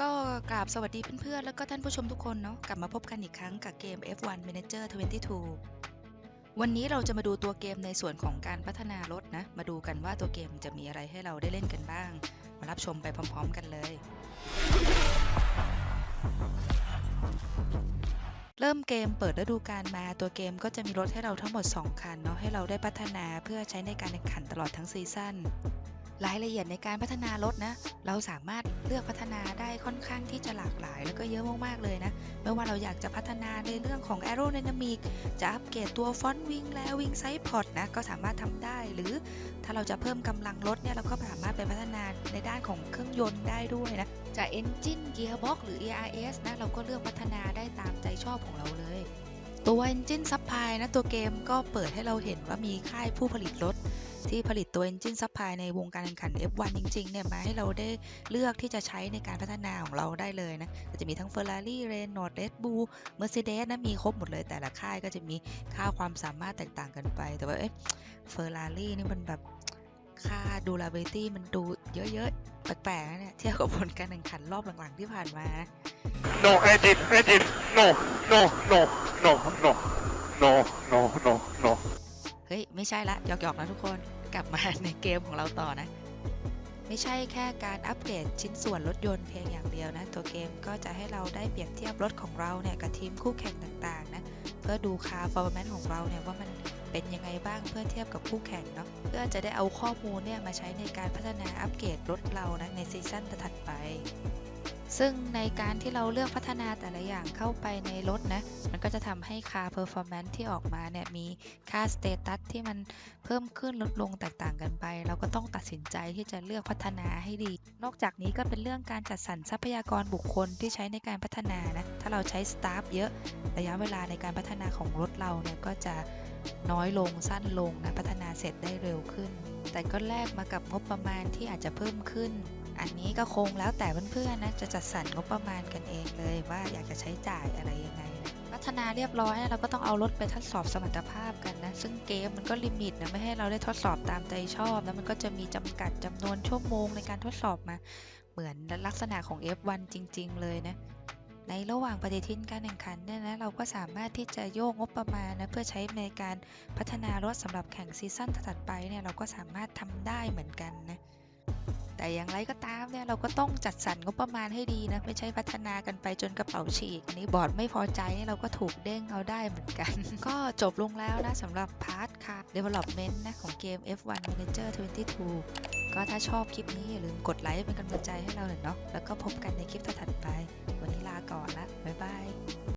ก็กราบสวัสดีเพื่อนๆ แล้วก็ท่านผู้ชมทุกคนเนาะกลับมาพบกันอีกครั้งกับเกม F1 Manager 22 วันนี้เราจะมาดูตัวเกมในส่วนของการพัฒนารถนะ มาดูกันว่าตัวเกมจะมีอะไรให้เราได้เล่นกันบ้าง มารับชมไปพร้อมๆ กันเลย เริ่มเกมเปิดฤดูกาลมาตัวเกมก็จะมีรถให้เราทั้งหมด 2 คันเนาะให้เราได้พัฒนาเพื่อใช้ในการแข่งขันตลอดทั้งซีซั่น รายละเอียดในการพัฒนารถนะ เราสามารถเลือกพัฒนาได้ค่อนข้างที่จะหลากหลาย แล้วก็เยอะมากๆเลยนะ ไม่ว่าเราอยากจะพัฒนาในเรื่องของ aerodynamic จะอัปเกรดตัวฟอนต์วิงและวิงไซส์พอร์ตนะ ก็สามารถทำได้ หรือถ้าเราจะเพิ่มกำลังรถเนี่ย เราก็สามารถไปพัฒนาในด้านของเครื่องยนต์ได้ด้วยนะ จะ engine gearbox หรือ ERS นะ เราก็เลือกพัฒนาได้ตามใจชอบของเราเลยตัว engine supply นะ ตัวเกมก็เปิดให้เราเห็นว่ามีค่ายผู้ผลิตรถ ที่ผลิตตัว Engine Supply ในวงการแข่งขัน F1 จริงๆเนี่ยมาให้เราได้เลือกที่จะใช้ในการพัฒนาของเราได้เลยนะก็จะมีทั้ง Ferrari, Renault, Red Bull, Mercedes นะมีครบหมดเลยแต่ละค่ายก็จะมีค่าความสามารถแตกต่างกันไป แต่ว่าเอ๊ะ Ferrari นี่มันแบบค่า durability มันดูเยอะๆ แปลกๆนะเนี่ยเทียบกับผลการแข่งขันรอบหลังๆที่ผ่านมานะ No, engine, engine, no, no, no, no, no, no, no, no, no. เฮ้ย ไม่ใช่ละหยอกๆนะทุกคน กลับมาในเกมของเราต่อนะ ไม่ใช่แค่การอัปเกรดชิ้นส่วนรถยนต์เพียงอย่างเดียวนะ ตัวเกมก็จะให้เราได้เปรียบเทียบรถของเราเนี่ยกับทีมคู่แข่งต่างๆนะ เพื่อดูคาร์ฟอร์แมนซ์ของเราเนี่ยว่ามันเป็นยังไงบ้างเพื่อเทียบกับคู่แข่งเนาะ เพื่อจะได้เอาข้อมูลเนี่ยมาใช้ในการพัฒนาอัปเกรดรถเรานะในซีซั่นถัดไป ซึ่งในการที่เราเลือกพัฒนาแต่ละอย่างเข้าไปในรถนะ มันก็จะทำให้คาเพอร์ฟอร์แมนซ์ที่ออกมาเนี่ยมีค่าสเตตัสที่มันเพิ่มขึ้นลดลงแตกต่างกันไป เราก็ต้องตัดสินใจที่จะเลือกพัฒนาให้ดี นอกจากนี้ก็เป็นเรื่องการจัดสรรทรัพยากรบุคคลที่ใช้ในการพัฒนานะ ถ้าเราใช้สตาฟเยอะ ระยะเวลาในการพัฒนาของรถเราเนี่ยก็จะน้อยลงสั้นลงนะพัฒนาเสร็จได้เร็วขึ้น แต่ก็แลกมากับงบประมาณที่อาจจะเพิ่มขึ้น อันนี้ก็คงแล้วแต่เพื่อนๆนะจะจัดสรรงบประมาณกันเองเลยว่าอยากจะใช้จ่ายอะไรยังไงนะพัฒนาเรียบร้อยนะเราก็ต้องเอารถไปทดสอบสมรรถภาพกันนะ ซึ่งเกมมันก็ลิมิตนะไม่ให้เราได้ทดสอบตามใจชอบแล้วมันก็จะมีจำกัดจำนวนชั่วโมงในการทดสอบมา เหมือนลักษณะของ F1 จริง ๆ เลยนะในระหว่างปฏิทินการแข่งขันเนี่ยนะเราก็สามารถที่จะโยกงบประมาณนะเพื่อใช้ในการพัฒนารถสำหรับแข่งซีซั่นถัดไปเนี่ยเราก็สามารถทำได้เหมือนกันนะ แต่อย่างไรก็ตามเนี่ยเราก็ต้องจัดสรรงบประมาณให้ดีนะไม่ใช่พัฒนากันไปจนกระเป๋าฉีกอันนี้บอร์ดไม่พอใจเราก็ถูกเด้งเอาได้เหมือนกัน ก็จบลงแล้วนะสำหรับพาร์ทค่ะ development นะของเกม F1 Manager 22 ก็ถ้าชอบคลิปนี้อย่าลืมกดไลค์เป็นกำลังใจให้เราหน่อยเนาะแล้วก็พบกันในคลิปถัดไป วันนี้ลาก่อนละบาย